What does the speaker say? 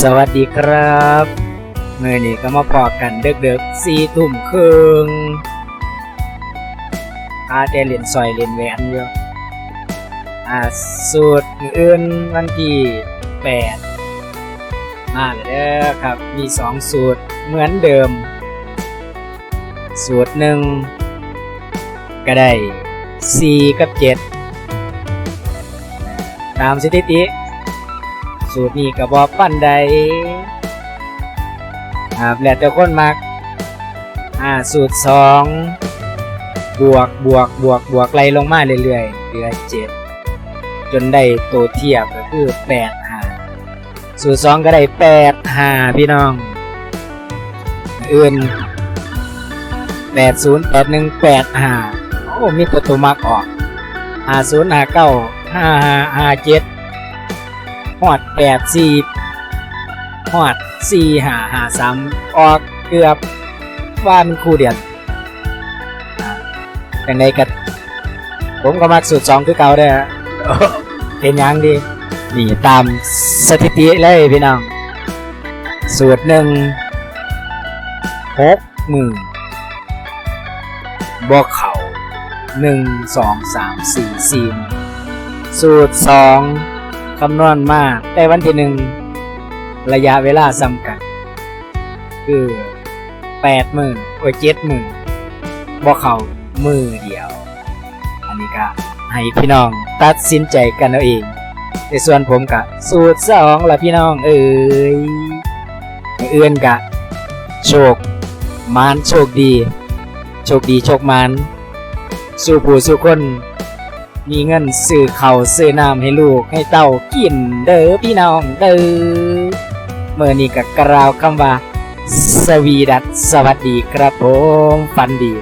สวัสดีครับเมื่อนี้ก็มาพอกันเด็กๆสี่ทุ่มครึ่งอาแต่เรียนซอยเรียนแหวนอยู่อ่าสูตรอื่นวันที่แปดมาแล้วครับมีสองสูตรเหมือนเดิม สูตรหนึ่งก็ได้สี่กับเจ็ดตามสถิติ สูตรนี้ก็บอปั้นใดครับแล้วแต่คนมักอ่าสูตรสองบวกบวกบวกบวกไล่ลงมาเรื่อยๆเหลือเจ็ดจนได้ตัวเทียบก็คือแปดหาสูตรสองก็ได้แปดหาพี่น้องอื่นแปดศูนย์แปดหนึ่งแปดห้าโอ้มีประตูมักออกห้าศูนย์ห้าเก้าห้าห้าห้าเจ็ด หอดแปดสี่หอดสี่หาหาสามออกเกือบว่ามันคู่เดียนอ่างใดกัผมก็มักสูตรสองคือเก่าเด้อเป็นยังดีนี่ตามสถิติเลยพี่น้อง สูตรหนึ่งหกหมื่นบวกเข่าหนึ่งสองสามสี่สี่สูตรสอง คำนวณมาได้วันที่หนึ่งระยะเวลาซ้ำกันคือแปดหมื่นโอ้ยเจ็ดหมื่นบ่เขามือเดียว อันนี้ก็ให้พี่น้องตัดสินใจกันเอาเองในส่วนผมกะสูตรสองละพี่น้องเอ้ยเอื่นกะ โชคมานโชคดี โชคดีโชคมาน สู่ผู้สู่คน มีเงินซื้อเขาซื้อน้ำให้ลูกให้เต้ากินเด้อพี่น้องเด้อเมื่อนี้ก็กล่าวคำว่า สวีดัสสวัสดีครับผม ฟันดี